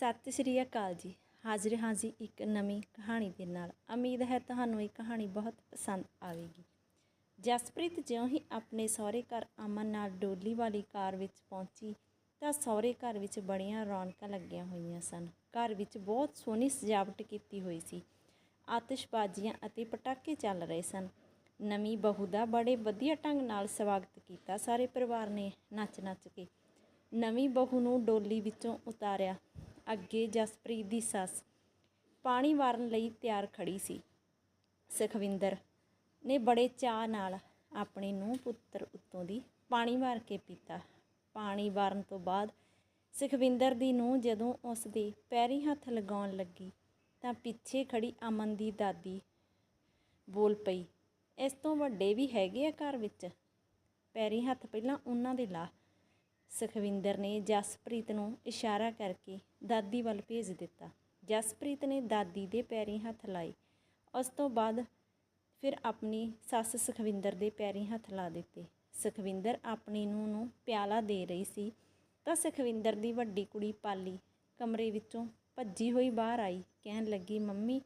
ਸਤਿ ਸ਼੍ਰੀ ਅਕਾਲ ਜੀ। ਹਾਜ਼ਰ ਹਾਂ ਜੀ ਇੱਕ ਨਵੀਂ ਕਹਾਣੀ ਦੇ ਨਾਲ। ਉਮੀਦ ਹੈ ਤੁਹਾਨੂੰ ਇਹ ਕਹਾਣੀ ਬਹੁਤ ਪਸੰਦ ਆਵੇਗੀ। ਜਸਪ੍ਰੀਤ ਜਿਉਂ ਹੀ ਆਪਣੇ ਸਹੁਰੇ ਘਰ ਅਮਨ ਨਾਲ ਡੋਲੀ ਵਾਲੀ ਕਾਰ ਵਿੱਚ ਪਹੁੰਚੀ ਤਾਂ ਸਹੁਰੇ ਘਰ ਵਿੱਚ ਬੜੀਆਂ ਰੌਣਕਾਂ ਲੱਗੀਆਂ ਹੋਈਆਂ ਸਨ। ਘਰ ਵਿੱਚ ਬਹੁਤ ਸੋਹਣੀ ਸਜਾਵਟ ਕੀਤੀ ਹੋਈ ਸੀ। ਆਤਿਸ਼ਬਾਜ਼ੀਆਂ ਅਤੇ ਪਟਾਕੇ ਚੱਲ ਰਹੇ ਸਨ। ਨਵੀਂ ਬਹੂ ਦਾ ਬੜੇ ਵਧੀਆ ਢੰਗ ਨਾਲ ਸਵਾਗਤ ਕੀਤਾ ਸਾਰੇ ਪਰਿਵਾਰ ਨੇ ਨੱਚ-ਨੱਚ ਕੇ। ਨਵੀਂ ਬਹੂ ਨੂੰ ਡੋਲੀ ਵਿੱਚੋਂ ਉਤਾਰਿਆ। ਅੱਗੇ ਜਸਪ੍ਰੀਤ ਦੀ ਸੱਸ ਪਾਣੀ ਵਾਰਨ ਲਈ ਤਿਆਰ ਖੜੀ ਸੀ। ਸੁਖਵਿੰਦਰ ਨੇ ਬੜੇ ਚਾਅ ਨਾਲ ਆਪਣੇ ਨੂੰ ਪੁੱਤਰ ਉੱਤੋਂ ਦੀ ਪਾਣੀ ਵਾਰ ਕੇ ਪੀਤਾ। ਪਾਣੀ ਵਾਰਨ ਤੋਂ ਬਾਅਦ ਸੁਖਵਿੰਦਰ ਦੀ ਨੂੰ ਜਦੋਂ ਉਸ ਦੇ ਪੈਰੀ ਹੱਥ ਲਗਾਉਣ ਲੱਗੀ ਤਾਂ ਪਿੱਛੇ ਖੜੀ ਅਮਨ ਦੀ ਦਾਦੀ ਬੋਲ ਪਈ, ਇਸ ਤੋਂ ਵੱਡੇ ਵੀ ਹੈਗੇ ਆ ਘਰ ਵਿੱਚ? ਪੈਰੀ ਹੱਥ ਪਹਿਲਾਂ ਉਹਨਾਂ ਦੇ ਲਾ। ਸੁਖਵਿੰਦਰ ਨੇ ਜਸਪ੍ਰੀਤ ਨੂੰ ਇਸ਼ਾਰਾ ਕਰਕੇ ਦਾਦੀ ਵੱਲ ਭੇਜ ਦਿੱਤਾ। ਜਸਪ੍ਰੀਤ ਨੇ ਦਾਦੀ ਦੇ ਪੈਰੀ ਹੱਥ ਲਾਏ। ਉਸ ਤੋਂ ਬਾਅਦ ਫਿਰ ਆਪਣੀ ਸੱਸ ਸੁਖਵਿੰਦਰ ਦੇ ਪੈਰੀ ਹੱਥ ਲਾ ਦਿੱਤੇ। ਸੁਖਵਿੰਦਰ ਆਪਣੀ ਨੂੰਹ ਨੂੰ ਪਿਆਲਾ ਦੇ ਰਹੀ ਸੀ ਤਾਂ ਸੁਖਵਿੰਦਰ ਦੀ ਵੱਡੀ ਕੁੜੀ ਪਾਲੀ ਕਮਰੇ ਵਿੱਚੋਂ ਭੱਜੀ ਹੋਈ ਬਾਹਰ ਆਈ। ਕਹਿਣ ਲੱਗੀ, ਮੰਮੀ,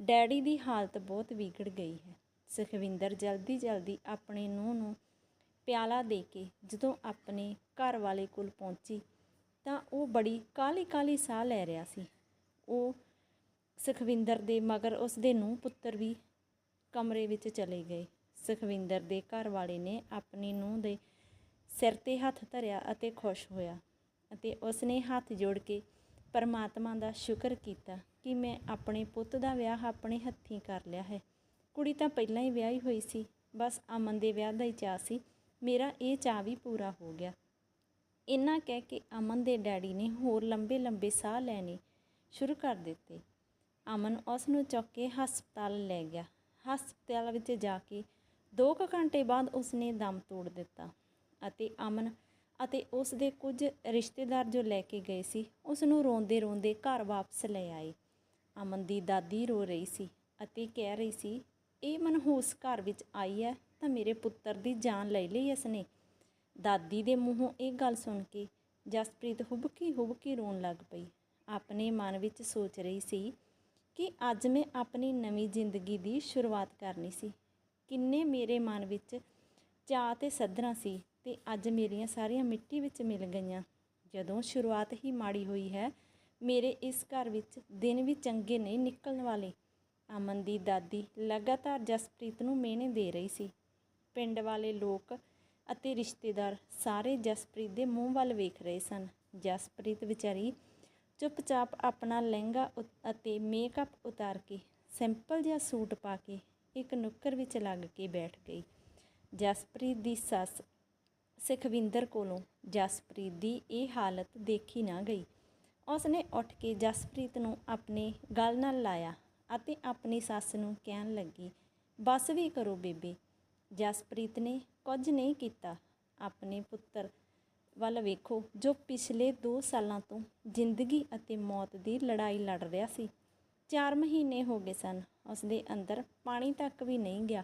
ਡੈਡੀ ਦੀ ਹਾਲਤ ਬਹੁਤ ਵਿਗੜ ਗਈ ਹੈ। ਸੁਖਵਿੰਦਰ ਜਲਦੀ ਜਲਦੀ ਆਪਣੇ ਨੂੰਹ ਨੂੰ ਪਿਆਲਾ ਦੇ ਕੇ ਜਦੋਂ ਆਪਣੇ ਘਰ ਵਾਲੇ ਕੋਲ ਪਹੁੰਚੀ ਤਾਂ ਉਹ ਬੜੀ ਕਾਹਲੀ ਕਾਹਲੀ ਸਾਹ ਲੈ ਰਿਹਾ ਸੀ। ਉਹ ਸੁਖਵਿੰਦਰ ਦੇ ਮਗਰ ਉਸ ਦੇ ਨੂੰਹ ਪੁੱਤਰ ਵੀ ਕਮਰੇ ਵਿੱਚ ਚਲੇ ਗਏ। ਸੁਖਵਿੰਦਰ ਦੇ ਘਰ ਵਾਲੇ ਨੇ ਆਪਣੀ ਨੂੰਹ ਦੇ ਸਿਰ ਤੇ ਹੱਥ ਧਰਿਆ ਅਤੇ ਖੁਸ਼ ਹੋਇਆ ਅਤੇ ਉਸ ਨੇ ਹੱਥ ਜੋੜ ਕੇ ਪਰਮਾਤਮਾ ਦਾ ਸ਼ੁਕਰ ਕੀਤਾ ਕਿ ਮੈਂ ਆਪਣੇ ਪੁੱਤ ਦਾ ਵਿਆਹ ਆਪਣੇ ਹੱਥੀਂ ਕਰ ਲਿਆ ਹੈ। ਕੁੜੀ ਤਾਂ ਪਹਿਲਾਂ ਹੀ ਵਿਆਹੀ ਹੋਈ ਸੀ, ਬਸ ਅਮਨ ਦੇ ਵਿਆਹ ਦਾ ਹੀ ਚਾਅ ਸੀ। ਮੇਰਾ ਇਹ ਚਾਅ ਵੀ ਪੂਰਾ ਹੋ ਗਿਆ। ਇੰਨਾ ਕਹਿ ਕੇ ਅਮਨ ਦੇ ਡੈਡੀ ਨੇ ਹੋਰ ਲੰਬੇ ਲੰਬੇ ਸਾਹ ਲੈਣੇ ਸ਼ੁਰੂ ਕਰ ਦਿੱਤੇ। ਅਮਨ ਉਸ ਨੂੰ ਚੁੱਕ ਕੇ ਹਸਪਤਾਲ ਲੈ ਗਿਆ। ਹਸਪਤਾਲ ਵਿੱਚ ਜਾ ਕੇ 2 ਕੁ ਘੰਟੇ ਬਾਅਦ ਉਸਨੇ ਦਮ ਤੋੜ ਦਿੱਤਾ ਅਤੇ ਅਮਨ ਅਤੇ ਉਸ ਦੇ ਕੁਝ ਰਿਸ਼ਤੇਦਾਰ ਜੋ ਲੈ ਕੇ ਗਏ ਸੀ ਉਸ ਨੂੰ ਰੋਂਦੇ ਰੋਂਦੇ ਘਰ ਵਾਪਸ ਲੈ ਆਏ। ਅਮਨ ਦੀ ਦਾਦੀ ਰੋ ਰਹੀ ਸੀ ਅਤੇ ਕਹਿ ਰਹੀ ਸੀ, ਇਹ ਮਨਹੂਸ ਘਰ ਵਿੱਚ ਆਈ ਹੈ ਤਾਂ ਮੇਰੇ ਪੁੱਤਰ ਦੀ ਜਾਨ ਲੈ ਲਈ ਇਸ ਨੇ ਦਾਦੀ ਦੇ ਮੂੰਹੋਂ ਇਹ ਗੱਲ ਸੁਣ ਕੇ ਜਸਪ੍ਰੀਤ ਹੁਬਕੀ ਹੁਬਕੀ ਰੋਣ ਲੱਗ ਪਈ। ਆਪਣੇ ਮਨ ਵਿੱਚ ਸੋਚ ਰਹੀ ਸੀ ਕਿ ਅੱਜ ਮੈਂ ਆਪਣੀ ਨਵੀਂ ਜ਼ਿੰਦਗੀ ਦੀ ਸ਼ੁਰੂਆਤ ਕਰਨੀ ਸੀ। ਕਿੰਨੇ ਮੇਰੇ ਮਨ ਵਿੱਚ ਚਾਅ ਤੇ ਸੱਧਰਾਂ ਸੀ ਤੇ ਅੱਜ ਮੇਰੀਆਂ ਸਾਰੀਆਂ ਮਿੱਟੀ ਵਿੱਚ ਮਿਲ ਗਈਆਂ। ਜਦੋਂ ਸ਼ੁਰੂਆਤ ਹੀ ਮਾੜੀ ਹੋਈ ਹੈ, ਮੇਰੇ ਇਸ ਘਰ ਵਿੱਚ ਦਿਨ ਵੀ ਚੰਗੇ ਨਹੀਂ ਨਿਕਲਣ ਵਾਲੇ। ਅਮਨ ਦੀ ਦਾਦੀ ਲਗਾਤਾਰ ਜਸਪ੍ਰੀਤ ਨੂੰ ਮਿਹਣੇ ਦੇ ਰਹੀ ਸੀ। ਪਿੰਡ ਵਾਲੇ ਲੋਕ ਅਤੇ ਰਿਸ਼ਤੇਦਾਰ ਸਾਰੇ ਜਸਪ੍ਰੀਤ ਦੇ ਮੂੰਹ ਵੱਲ ਵੇਖ ਰਹੇ ਸਨ। ਜਸਪ੍ਰੀਤ ਵਿਚਾਰੀ ਚੁੱਪਚਾਪ ਆਪਣਾ ਲਹਿੰਗਾ ਉਤ- ਅਤੇ ਮੇਕਅਪ ਉਤਾਰ ਕੇ ਸਿੰਪਲ ਜਿਹਾ ਸੂਟ ਪਾ ਕੇ ਇੱਕ ਨੁੱਕਰ ਵਿੱਚ ਲੱਗ ਕੇ ਬੈਠ ਗਈ। ਜਸਪ੍ਰੀਤ ਦੀ ਸੱਸ ਸੁਖਵਿੰਦਰ ਕੋਲੋਂ ਜਸਪ੍ਰੀਤ ਦੀ ਇਹ ਹਾਲਤ ਦੇਖੀ ਨਾ ਗਈ। ਉਸ ਨੇ ਉੱਠ ਕੇ ਜਸਪ੍ਰੀਤ ਨੂੰ ਆਪਣੇ ਗਲ ਨਾਲ ਲਾਇਆ ਅਤੇ ਆਪਣੀ ਸੱਸ ਨੂੰ ਕਹਿਣ ਲੱਗੀ, ਬਸ ਵੀ ਕਰੋ ਬੇਬੇ। ਜਸਪ੍ਰੀਤ ਨੇ ਕੁਝ ਨਹੀਂ ਕੀਤਾ। ਆਪਣੇ ਪੁੱਤਰ ਵੱਲ ਵੇਖੋ, ਜੋ ਪਿਛਲੇ 2 ਸਾਲਾਂ ਤੋਂ ਜ਼ਿੰਦਗੀ ਅਤੇ ਮੌਤ ਦੀ ਲੜਾਈ ਲੜ ਰਿਹਾ ਸੀ। 4 ਮਹੀਨੇ ਹੋ ਗਏ ਸਨ। ਉਸ ਦੇ ਅੰਦਰ ਪਾਣੀ ਤੱਕ ਵੀ ਨਹੀਂ ਗਿਆ,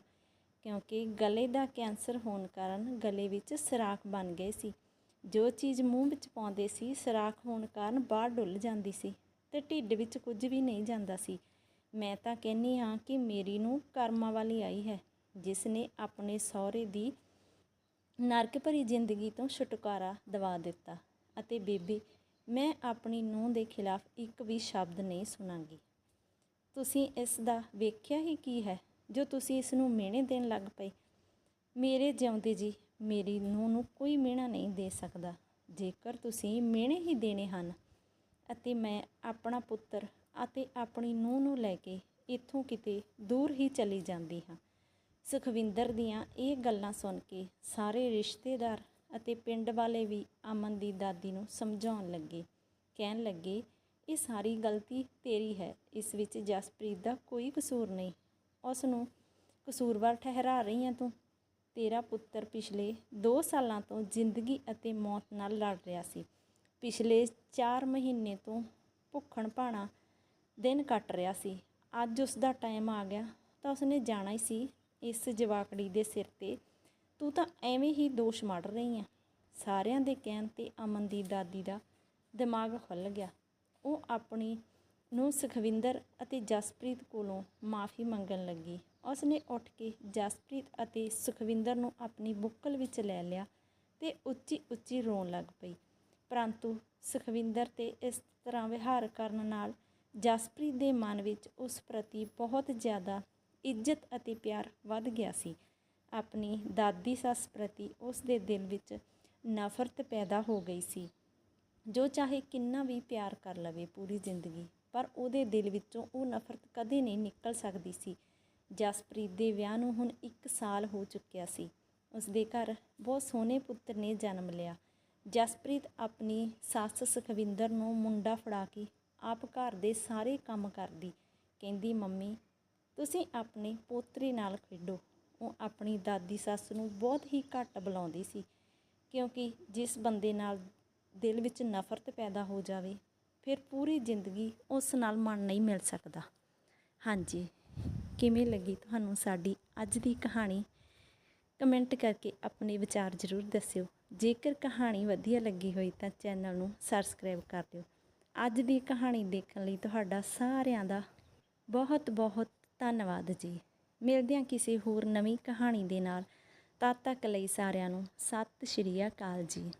ਕਿਉਂਕਿ ਗਲੇ ਦਾ ਕੈਂਸਰ ਹੋਣ ਕਾਰਨ ਗਲੇ ਵਿੱਚ ਸਰਾਖ ਬਣ ਗਏ ਸੀ। ਜੋ ਚੀਜ਼ ਮੂੰਹ ਵਿੱਚ ਪਾਉਂਦੇ ਸੀ, ਸਰਾਖ ਹੋਣ ਕਾਰਨ ਬਾਹਰ ਡੁੱਲ ਜਾਂਦੀ ਸੀ ਤੇ ਢਿੱਡ ਵਿੱਚ ਕੁਝ ਵੀ ਨਹੀਂ ਜਾਂਦਾ ਸੀ। ਮੈਂ ਤਾਂ ਕਹਿੰਨੀ ਹਾਂ ਕਿ ਮੇਰੀ ਨੂੰ ਕਰਮਾਂ ਵਾਲੀ ਆਈ ਹੈ। ਜਿਸ ਨੇ ਆਪਣੇ ਸਹੁਰੇ ਦੀ ਨਰਕ ਭਰੀ ਜ਼ਿੰਦਗੀ ਤੋਂ ਛੁਟਕਾਰਾ ਦਿਵਾ ਦਿੱਤਾ ਅਤੇ ਬੇਬੇ, ਮੈਂ ਆਪਣੀ ਨੂੰਹ ਦੇ ਖਿਲਾਫ ਇੱਕ ਵੀ ਸ਼ਬਦ ਨਹੀਂ ਸੁਣਾਂਗੀ। ਤੁਸੀਂ ਇਸ ਦਾ ਵੇਖਿਆ ਹੀ ਕੀ ਹੈ? ਜੋ ਤੁਸੀਂ ਇਸ ਨੂੰ ਮਿਹਣੇ ਦੇਣ ਲੱਗ ਪਏ। ਮੇਰੇ ਜਿਉਂਦੇ ਜੀ, ਮੇਰੀ ਨੂੰਹ ਨੂੰ ਕੋਈ ਮਿਹਣਾ ਨਹੀਂ ਦੇ ਸਕਦਾ। ਜੇਕਰ ਤੁਸੀਂ ਮਿਹਣੇ ਹੀ ਦੇਣੇ ਹਨ ਅਤੇ ਮੈਂ ਆਪਣਾ ਪੁੱਤਰ ਅਤੇ ਆਪਣੀ ਨੂੰਹ ਨੂੰ ਲੈ ਕੇ ਇੱਥੋਂ ਕਿਤੇ ਦੂਰ ਹੀ ਚਲੀ ਜਾਂਦੀ ਹਾਂ ਸੁਖਵਿੰਦਰ ਦੀਆਂ ਇਹ ਗੱਲਾਂ ਸੁਣ ਕੇ ਸਾਰੇ ਰਿਸ਼ਤੇਦਾਰ ਅਤੇ ਪਿੰਡ ਵਾਲੇ ਵੀ ਅਮਨ ਦੀ ਦਾਦੀ ਨੂੰ ਸਮਝਾਉਣ ਲੱਗੇ। ਕਹਿਣ ਲੱਗੇ, ਇਹ ਸਾਰੀ ਗਲਤੀ ਤੇਰੀ ਹੈ। ਇਸ ਵਿੱਚ ਜਸਪ੍ਰੀਤ ਦਾ ਕੋਈ ਕਸੂਰ ਨਹੀਂ। ਉਸ ਨੂੰ ਕਸੂਰਵਾਰ ਠਹਿਰਾ ਰਹੀ ਹੈ ਤੂੰ। ਤੇਰਾ ਪੁੱਤਰ ਪਿਛਲੇ 2 ਸਾਲਾਂ ਤੋਂ ਜ਼ਿੰਦਗੀ ਅਤੇ ਮੌਤ ਨਾਲ ਲੜ ਰਿਹਾ ਸੀ। ਪਿਛਲੇ 4 ਮਹੀਨੇ ਤੋਂ ਭੁੱਖਣ ਭਾਣਾ ਦਿਨ ਕੱਟ ਰਿਹਾ ਸੀ। ਅੱਜ ਉਸ ਦਾ ਟਾਈਮ ਆ ਗਿਆ ਤਾਂ ਉਸਨੇ ਜਾਣਾ ਹੀ ਸੀ ਇਸ ਜਵਾਕੜੀ ਦੇ ਸਿਰ ਤੇ। ਤੂੰ ਤਾਂ ਐਵੇਂ ਹੀ ਦੋਸ਼ ਮੜ ਰਹੀ ਆ ਸਾਰਿਆਂ ਦੇ ਕਹਿਣ ਤੇ ਅਮਨ ਦੀ ਦਾਦੀ ਦਾ ਦਿਮਾਗ ਖੁੱਲ ਗਿਆ। ਉਹ ਆਪਣੀ ਨੂੰ ਸੁਖਵਿੰਦਰ ਅਤੇ ਜਸਪ੍ਰੀਤ ਕੋਲੋਂ ਮਾਫੀ ਮੰਗਣ ਲੱਗੀ। ਉਸਨੇ ਉੱਠ ਕੇ ਜਸਪ੍ਰੀਤ ਅਤੇ ਸੁਖਵਿੰਦਰ ਨੂੰ ਆਪਣੀ ਬੁੱਕਲ ਵਿੱਚ ਲੈ ਲਿਆ ਤੇ ਉੱਚੀ ਉੱਚੀ ਰੋਣ ਲੱਗ ਪਈ। ਪਰੰਤੂ ਸੁਖਵਿੰਦਰ ਤੇ ਇਸ ਤਰ੍ਹਾਂ ਵਿਹਾਰ ਕਰਨ ਨਾਲ ਜਸਪ੍ਰੀਤ ਦੇ ਮਨ ਵਿੱਚ ਉਸ ਪ੍ਰਤੀ ਬਹੁਤ ਜ਼ਿਆਦਾ ਇੱਜ਼ਤ ਅਤੇ ਪਿਆਰ ਵੱਧ ਗਿਆ ਸੀ। ਆਪਣੀ ਦਾਦੀ ਸੱਸ ਪ੍ਰਤੀ ਉਸ ਦੇ ਦਿਲ ਵਿੱਚ ਨਫ਼ਰਤ ਪੈਦਾ ਹੋ ਗਈ ਸੀ। ਜੋ ਚਾਹੇ ਕਿੰਨਾ ਵੀ ਪਿਆਰ ਕਰ ਲਵੇ ਪੂਰੀ ਜ਼ਿੰਦਗੀ, ਪਰ ਉਹਦੇ ਦਿਲ ਵਿੱਚੋਂ ਉਹ ਨਫ਼ਰਤ ਕਦੇ ਨਹੀਂ ਨਿਕਲ ਸਕਦੀ ਸੀ। ਜਸਪ੍ਰੀਤ ਦੇ ਵਿਆਹ ਨੂੰ ਹੁਣ 1 ਸਾਲ ਹੋ ਚੁੱਕਿਆ ਸੀ। ਉਸ ਦੇ ਘਰ ਬਹੁਤ ਸੋਹਣੇ ਪੁੱਤਰ ਨੇ ਜਨਮ ਲਿਆ। ਜਸਪ੍ਰੀਤ ਆਪਣੀ ਸੱਸ ਸੁਖਵਿੰਦਰ ਨੂੰ ਮੁੰਡਾ ਫੜਾ ਕੇ ਆਪ ਘਰ ਦੇ ਸਾਰੇ ਕੰਮ ਕਰਦੀ, ਕਹਿੰਦੀ, ਮੰਮੀ ਤੁਸੀਂ ਆਪਣੀ ਪੋਤਰੀ ਨਾਲ ਖੇਡੋ। ਉਹ ਆਪਣੀ ਦਾਦੀ ਸੱਸ ਨੂੰ ਬਹੁਤ ਹੀ ਘੱਟ ਬੁਲਾਉਂਦੀ ਸੀ, ਕਿਉਂਕਿ ਜਿਸ ਬੰਦੇ ਨਾਲ ਦਿਲ ਵਿੱਚ ਨਫ਼ਰਤ ਪੈਦਾ ਹੋ ਜਾਵੇ, ਫਿਰ ਪੂਰੀ ਜ਼ਿੰਦਗੀ ਉਸ ਨਾਲ ਮਨ ਨਹੀਂ ਮਿਲ ਸਕਦਾ। ਹਾਂਜੀ, ਕਿਵੇਂ ਲੱਗੀ ਤੁਹਾਨੂੰ ਸਾਡੀ ਅੱਜ ਦੀ ਕਹਾਣੀ? ਕਮੈਂਟ ਕਰਕੇ ਆਪਣੇ ਵਿਚਾਰ ਜ਼ਰੂਰ ਦੱਸਿਓ। ਜੇਕਰ ਕਹਾਣੀ ਵਧੀਆ ਲੱਗੀ ਹੋਈ ਤਾਂ ਚੈਨਲ ਨੂੰ ਸਬਸਕ੍ਰਾਈਬ ਕਰ ਦਿਓ। ਅੱਜ ਦੀ ਕਹਾਣੀ ਦੇਖਣ ਲਈ ਤੁਹਾਡਾ ਸਾਰਿਆਂ ਦਾ ਬਹੁਤ ਬਹੁਤ ਧੰਨਵਾਦ ਜੀ। ਮਿਲਦੇ ਹਾਂ ਕਿਸੇ ਹੋਰ ਨਵੀਂ ਕਹਾਣੀ ਦੇ ਨਾਲ। ਤਦ ਤੱਕ ਲਈ ਸਾਰਿਆਂ ਨੂੰ ਸਤਿ ਸ਼੍ਰੀ ਅਕਾਲ ਜੀ।